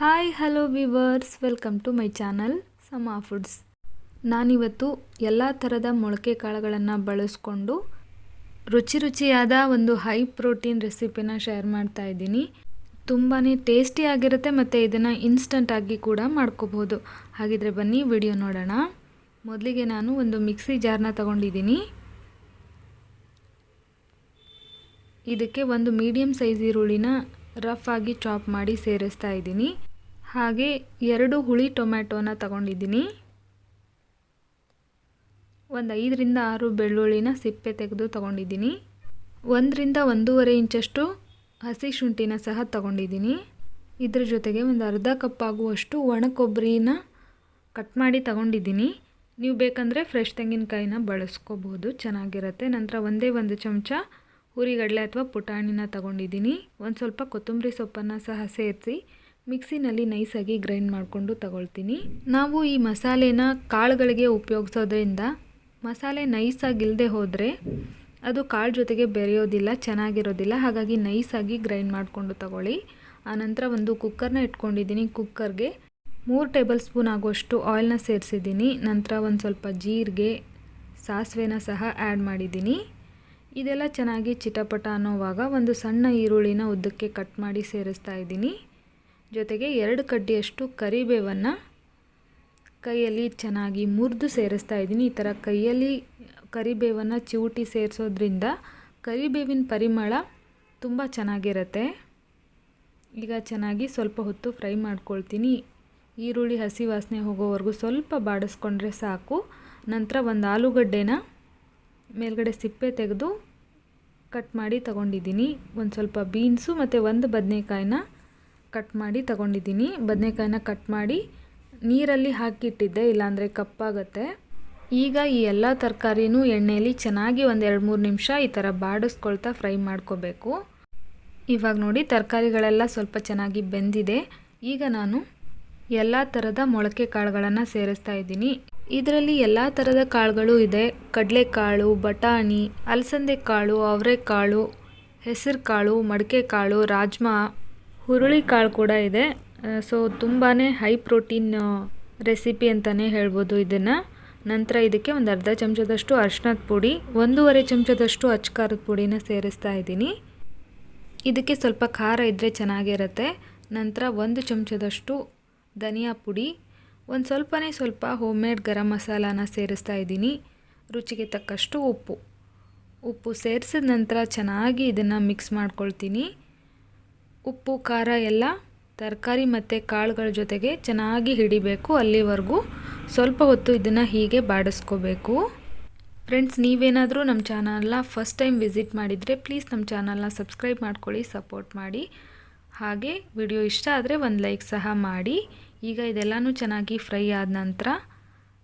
Hi hello viewers welcome to my channel Sama foods ನಾನಿವತ್ತು ಎಲ್ಲ ಥರದ ಮೊಳಕೆ ಕಾಳುಗಳನ್ನು ಬಳಸ್ಕೊಂಡು ರುಚಿ ರುಚಿಯಾದ ಒಂದು ಹೈ ಪ್ರೋಟೀನ್ ರೆಸಿಪಿನ ಶೇರ್ ಮಾಡ್ತಾ ಇದ್ದೀನಿ. ತುಂಬಾ ಟೇಸ್ಟಿಯಾಗಿರುತ್ತೆ ಮತ್ತು ಇದನ್ನು ಇನ್ಸ್ಟಂಟಾಗಿ ಕೂಡ ಮಾಡ್ಕೋಬೋದು ಹಾಗಿದ್ರೆ ಬನ್ನಿ ವಿಡಿಯೋ ನೋಡೋಣ. ಮೊದಲಿಗೆ ನಾನು ಒಂದು ಮಿಕ್ಸಿ ಜಾರ್ನ ತಗೊಂಡಿದ್ದೀನಿ. ಇದಕ್ಕೆ ಒಂದು ಮೀಡಿಯಮ್ ಸೈಜ್ ಈರುಳ್ಳಿನ ರಫ್ ಆಗಿ ಚಾಪ್ ಮಾಡಿ ಸೇರಿಸ್ತಾ ಇದ್ದೀನಿ. ಹಾಗೆ ಎರಡು ಹುಳಿ ಟೊಮ್ಯಾಟೋನ ತಗೊಂಡಿದ್ದೀನಿ. ಒಂದು ಐದರಿಂದ ಆರು ಬೆಳ್ಳುಳ್ಳಿನ ಸಿಪ್ಪೆ ತೆಗೆದು ತಗೊಂಡಿದ್ದೀನಿ. ಒಂದರಿಂದ ಒಂದೂವರೆ ಇಂಚಷ್ಟು ಹಸಿ ಶುಂಠಿನ ಸಹ ತಗೊಂಡಿದ್ದೀನಿ. ಇದ್ರ ಜೊತೆಗೆ ಒಂದು ಅರ್ಧ ಕಪ್ ಆಗುವಷ್ಟು ಒಣ ಕೊಬ್ಬರಿನ ಕಟ್ ಮಾಡಿ ತಗೊಂಡಿದ್ದೀನಿ. ನೀವು ಬೇಕಂದರೆ ಫ್ರೆಶ್ ತೆಂಗಿನಕಾಯಿನ ಬಳಸ್ಕೋಬೋದು, ಚೆನ್ನಾಗಿರುತ್ತೆ. ನಂತರ ಒಂದೇ ಒಂದು ಚಮಚ ಹುರಿಗಡಲೆ ಅಥವಾ ಪುಟಾಣಿನ ತಗೊಂಡಿದ್ದೀನಿ. ಒಂದು ಸ್ವಲ್ಪ ಕೊತ್ತಂಬರಿ ಸೊಪ್ಪನ್ನು ಸಹ ಸೇರಿಸಿ ಮಿಕ್ಸಿನಲ್ಲಿ ನೈಸಾಗಿ ಗ್ರೈಂಡ್ ಮಾಡಿಕೊಂಡು ತಗೊಳ್ತೀನಿ. ನಾವು ಈ ಮಸಾಲೆನ ಕಾಳುಗಳಿಗೆ ಉಪಯೋಗಿಸೋದ್ರಿಂದ ಮಸಾಲೆ ನೈಸಾಗಿಲ್ಲದೆ ಹೋದರೆ ಅದು ಕಾಳು ಜೊತೆಗೆ ಬೆರೆಯೋದಿಲ್ಲ, ಚೆನ್ನಾಗಿರೋದಿಲ್ಲ. ಹಾಗಾಗಿ ನೈಸಾಗಿ ಗ್ರೈಂಡ್ ಮಾಡಿಕೊಂಡು ತಗೊಳ್ಳಿ. ಆನಂತರ ಒಂದು ಕುಕ್ಕರ್ನ ಇಟ್ಕೊಂಡಿದ್ದೀನಿ. ಕುಕ್ಕರ್ಗೆ ಮೂರು ಟೇಬಲ್ ಸ್ಪೂನ್ ಆಗುವಷ್ಟು ಆಯಿಲ್ನ ಸೇರಿಸಿದ್ದೀನಿ. ನಂತರ ಒಂದು ಸ್ವಲ್ಪ ಜೀರಿಗೆ, ಸಾಸಿವೆನ ಸಹ ಆ್ಯಡ್ ಮಾಡಿದ್ದೀನಿ. ಇದೆಲ್ಲ ಚೆನ್ನಾಗಿ ಚಿಟಪಟ ಅನ್ನೋವಾಗ ಒಂದು ಸಣ್ಣ ಈರುಳ್ಳಿನ ಉದ್ದಕ್ಕೆ ಕಟ್ ಮಾಡಿ ಸೇರಿಸ್ತಾ ಇದ್ದೀನಿ. ಜೊತೆಗೆ ಎರಡು ಕಡ್ಡಿಯಷ್ಟು ಕರಿಬೇವನ್ನು ಕೈಯಲ್ಲಿ ಚೆನ್ನಾಗಿ ಮುರಿದು ಸೇರಿಸ್ತಾ ಇದ್ದೀನಿ. ಈ ಥರ ಕೈಯಲ್ಲಿ ಕರಿಬೇವನ್ನು ಚಿವುಟಿ ಸೇರಿಸೋದ್ರಿಂದ ಕರಿಬೇವಿನ ಪರಿಮಳ ತುಂಬ ಚೆನ್ನಾಗಿರುತ್ತೆ. ಈಗ ಚೆನ್ನಾಗಿ ಸ್ವಲ್ಪ ಹೊತ್ತು ಫ್ರೈ ಮಾಡ್ಕೊಳ್ತೀನಿ. ಈರುಳ್ಳಿ, ಹಸಿ ವಾಸನೆ ಹೋಗೋವರೆಗೂ ಸ್ವಲ್ಪ ಬಾಡಿಸ್ಕೊಂಡ್ರೆ ಸಾಕು. ನಂತರ ಒಂದು ಆಲೂಗಡ್ಡೆನ ಮೇಲ್ಗಡೆ ಸಿಪ್ಪೆ ತೆಗೆದು ಕಟ್ ಮಾಡಿ ತಗೊಂಡಿದ್ದೀನಿ. ಒಂದು ಸ್ವಲ್ಪ ಬೀನ್ಸು ಮತ್ತು ಒಂದು ಬದನೆಕಾಯಿನ ಕಟ್ ಮಾಡಿ ತಗೊಂಡಿದ್ದೀನಿ. ಬದನೆಕಾಯಿನ ಕಟ್ ಮಾಡಿ ನೀರಲ್ಲಿ ಹಾಕಿಟ್ಟಿದ್ದೆ, ಇಲ್ಲಾಂದರೆ ಕಪ್ಪಾಗತ್ತೆ. ಈಗ ಈ ಎಲ್ಲ ತರಕಾರಿನೂ ಎಣ್ಣೆಯಲ್ಲಿ ಚೆನ್ನಾಗಿ ಒಂದು ಎರಡು ಮೂರು ನಿಮಿಷ ಈ ಥರ ಬಾಡಿಸ್ಕೊಳ್ತಾ ಫ್ರೈ ಮಾಡ್ಕೋಬೇಕು. ಇವಾಗ ನೋಡಿ ತರಕಾರಿಗಳೆಲ್ಲ ಸ್ವಲ್ಪ ಚೆನ್ನಾಗಿ ಬೆಂದಿದೆ. ಈಗ ನಾನು ಎಲ್ಲ ಥರದ ಮೊಳಕೆ ಕಾಳುಗಳನ್ನು ಸೇರಿಸ್ತಾ ಇದ್ದೀನಿ. ಇದರಲ್ಲಿ ಎಲ್ಲ ಥರದ ಕಾಳುಗಳು ಇದೆ. ಕಡಲೆಕಾಳು, ಬಟಾಣಿ, ಅಲಸಂದೆ ಕಾಳು, ಅವರೆಕಾಳು ಹೆಸರು ಕಾಳು ಮಡಿಕೆ ಕಾಳು ರಾಜ್ಮಾ ಹುರುಳಿ ಕಾಳು ಕೂಡ ಇದೆ. ಸೊ ತುಂಬಾ ಹೈ ಪ್ರೋಟೀನ್ ರೆಸಿಪಿ ಅಂತಲೇ ಹೇಳ್ಬೋದು ಇದನ್ನು. ನಂತರ ಇದಕ್ಕೆ ಒಂದು ಅರ್ಧ ಚಮಚದಷ್ಟು ಅರ್ಶಿನದ ಪುಡಿ, ಒಂದೂವರೆ ಚಮಚದಷ್ಟು ಅಚ್ಕಾರದ ಪುಡಿನ ಸೇರಿಸ್ತಾ ಇದ್ದೀನಿ. ಇದಕ್ಕೆ ಸ್ವಲ್ಪ ಖಾರ ಇದ್ದರೆ ಚೆನ್ನಾಗಿರುತ್ತೆ. ನಂತರ ಒಂದು ಚಮಚದಷ್ಟು ಧನಿಯಾ ಪುಡಿ, ಒಂದು ಸ್ವಲ್ಪನೇ ಸ್ವಲ್ಪ ಹೋಮ್ ಮೇಡ್ ಗರಂ ಮಸಾಲಾನ ಸೇರಿಸ್ತಾ ಇದ್ದೀನಿ. ರುಚಿಗೆ ತಕ್ಕಷ್ಟು ಉಪ್ಪು. ಉಪ್ಪು ಸೇರಿಸಿದ ನಂತರ ಚೆನ್ನಾಗಿ ಇದನ್ನು ಮಿಕ್ಸ್ ಮಾಡ್ಕೊಳ್ತೀನಿ. ಉಪ್ಪು, ಖಾರ ಎಲ್ಲ ತರಕಾರಿ ಮತ್ತು ಕಾಳುಗಳ ಜೊತೆಗೆ ಚೆನ್ನಾಗಿ ಹಿಡಿಬೇಕು ಅಲ್ಲಿವರೆಗೂ. ಸ್ವಲ್ಪ ಹೊತ್ತು ಇದನ್ನು ಹೀಗೆ ಬಾಡಿಸ್ಕೋಬೇಕು. ಫ್ರೆಂಡ್ಸ್ ನೀವೇನಾದರೂ ನಮ್ಮ ಚಾನಲ್ನ ಫಸ್ಟ್ ಟೈಮ್ ವಿಸಿಟ್ ಮಾಡಿದರೆ ಪ್ಲೀಸ್ ನಮ್ಮ ಚಾನಲ್ನ ಸಬ್ಸ್ಕ್ರೈಬ್ ಮಾಡ್ಕೊಳ್ಳಿ ಸಪೋರ್ಟ್ ಮಾಡಿ. ಹಾಗೆ ವಿಡಿಯೋ ಇಷ್ಟ ಆದರೆ ಒಂದು ಲೈಕ್ ಸಹ ಮಾಡಿ. ಈಗ ಇದೆಲ್ಲನೂ ಚೆನ್ನಾಗಿ ಫ್ರೈ ಆದ ನಂತರ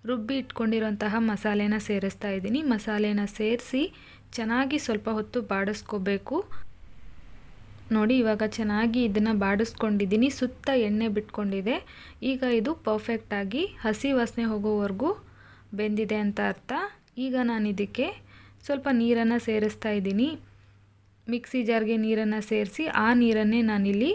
ರುಬ್ಬಿ ಇಟ್ಕೊಂಡಿರೋಂತಹ ಮಸಾಲೆನ ಸೇರಿಸ್ತಾ ಇದ್ದೀನಿ. ಮಸಾಲೆನ ಸೇರಿಸಿ ಚೆನ್ನಾಗಿ ಸ್ವಲ್ಪ ಹೊತ್ತು ಬಾಡಿಸ್ಕೋಬೇಕು. ನೋಡಿ, ಇವಾಗ ಚೆನ್ನಾಗಿ ಇದನ್ನು ಬಾಡಿಸ್ಕೊಂಡಿದ್ದೀನಿ. ಸುತ್ತ ಎಣ್ಣೆ ಬಿಟ್ಕೊಂಡಿದೆ. ಈಗ ಇದು ಪರ್ಫೆಕ್ಟಾಗಿ ಹಸಿ ವಾಸನೆ ಹೋಗೋವರೆಗೂ ಬೆಂದಿದೆ ಅಂತ ಅರ್ಥ. ಈಗ ನಾನು ಇದಕ್ಕೆ ಸ್ವಲ್ಪ ನೀರನ್ನು ಸೇರಿಸ್ತಾ ಇದ್ದೀನಿ. ಮಿಕ್ಸಿ ಜಾರ್ಗೆ ನೀರನ್ನು ಸೇರಿಸಿ ಆ ನೀರನ್ನೇ ನಾನಿಲ್ಲಿ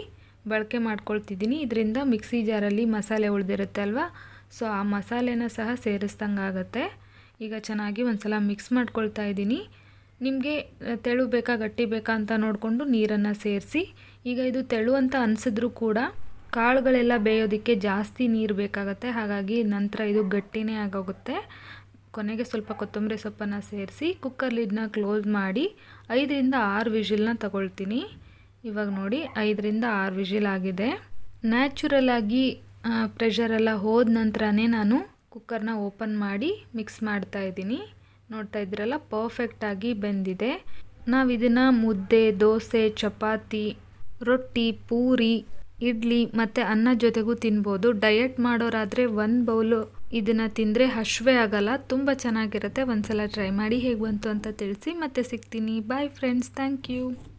ಬಳಕೆ ಮಾಡ್ಕೊಳ್ತಿದ್ದೀನಿ. ಇದರಿಂದ ಮಿಕ್ಸಿ ಜಾರಲ್ಲಿ ಮಸಾಲೆ ಉಳಿದಿರುತ್ತೆ ಅಲ್ವಾ? ಸೊ, ಆ ಮಸಾಲೆನ ಸಹ ಸೇರಿಸ್ದಂಗೆ ಆಗುತ್ತೆ ಈಗ ಚೆನ್ನಾಗಿ ಒಂದು ಸಲ ಮಿಕ್ಸ್ ಮಾಡ್ಕೊಳ್ತಾ ಇದ್ದೀನಿ. ನಿಮಗೆ ತೆಳು ಬೇಕಾ, ಗಟ್ಟಿ ಬೇಕಾ ಅಂತ ನೋಡಿಕೊಂಡು ನೀರನ್ನು ಸೇರಿಸಿ, ಈಗ ಇದು ತೆಳು ಅಂತ ಅನಿಸಿದ್ರೂ ಕೂಡ ಕಾಳುಗಳೆಲ್ಲ ಬೇಯೋದಕ್ಕೆ ಜಾಸ್ತಿ ನೀರು ಬೇಕಾಗುತ್ತೆ. ಹಾಗಾಗಿ ನಂತರ ಇದು ಗಟ್ಟಿನೇ ಆಗೋಗುತ್ತೆ. ಕೊನೆಗೆ ಸ್ವಲ್ಪ ಕೊತ್ತಂಬರಿ ಸೊಪ್ಪನ್ನು ಸೇರಿಸಿ ಕುಕ್ಕರ್ ಲಿಡ್ನ ಕ್ಲೋಸ್ ಮಾಡಿ ಐದರಿಂದ ಆರು ವಿಜಿಲ್ನ ತಗೊಳ್ತೀನಿ. ಇವಾಗ ನೋಡಿ, ಐದರಿಂದ ಆರು ವಿಜಿಲ್ ಆಗಿದೆ. ನ್ಯಾಚುರಲ್ ಆಗಿ ಪ್ರೆಷರೆಲ್ಲ ಹೋದ ನಂತರನೇ ನಾನು ಕುಕ್ಕರ್ನ ಓಪನ್ ಮಾಡಿ ಮಿಕ್ಸ್ ಮಾಡ್ತಾ ಇದ್ದೀನಿ. ನೋಡ್ತಾ ಪರ್ಫೆಕ್ಟ್ ಪರ್ಫೆಕ್ಟಾಗಿ ಬೆಂದಿದೆ. ನಾವು ಇದನ್ನು ಮುದ್ದೆ, ದೋಸೆ, ಚಪಾತಿ, ರೊಟ್ಟಿ, ಪೂರಿ, ಇಡ್ಲಿ ಮತ್ತು ಅನ್ನ ಜೊತೆಗೂ ತಿನ್ಬೋದು. ಡಯಟ್ ಮಾಡೋರಾದರೆ ಒಂದು ಬೌಲು ಇದನ್ನು ತಿಂದರೆ ಹಶ್ವೆ ಆಗಲ್ಲ. ತುಂಬ ಚೆನ್ನಾಗಿರುತ್ತೆ. ಒಂದು ಸಲ ಟ್ರೈ ಮಾಡಿ ಹೇಗೆ ಬಂತು ಅಂತ ತಿಳಿಸಿ. ಮತ್ತೆ ಸಿಗ್ತೀನಿ. Bye friends thank you